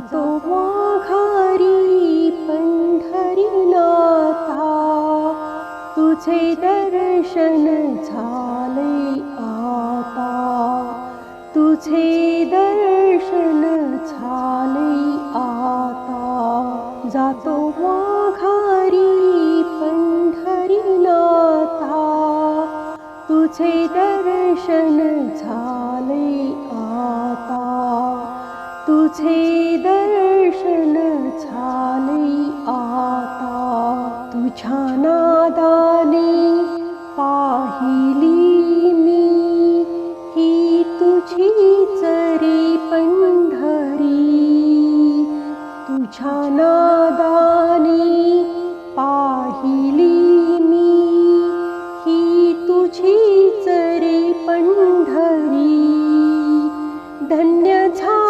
जातो माघारी पंढरीनाथा. तुझे दर्शन झाले आता. तुझे दर्शन झाले आता. जातो माघारी पंढरीनाथा. तुझे दर्शन झाले आता तुझे दर्शन झाले आता. तुझ्या नादाने पाहिली मी. ही तुझी रे पंढरी. तुझ्या नादाने पाहिली मी. ही तुझी रे पंढरी. धन्य झा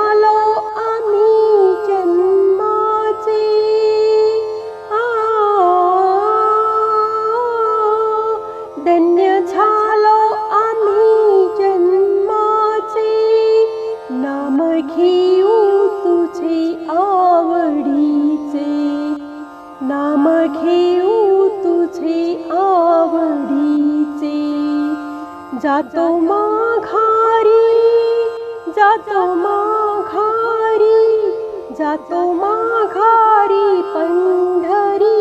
घेऊ तुझे आवडीचे जातो माघारी जातो माघारी जातो माघारी पंढरीनाथा।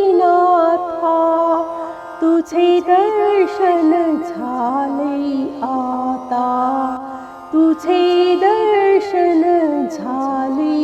तुझे दर्शन झाले आता तुझे दर्शन झाले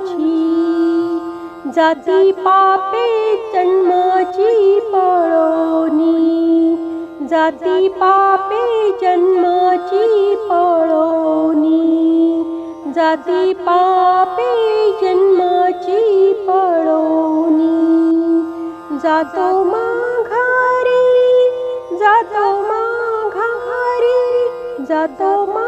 तुझी जाती पापे जन्माची पळोनी. जाती पापे जन्माची पळोनी. जाती पापे जन्माची पळोनी. जातो माघारी जातो माघारी जातो मा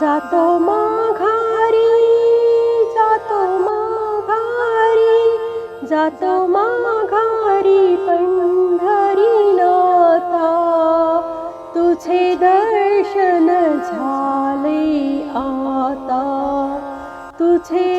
जातो माघारी जातो माघारी जातो माघारी पंढरीनाथा तुझे दर्शन झाले आता तुझे दर्शन झाले आता। तुझे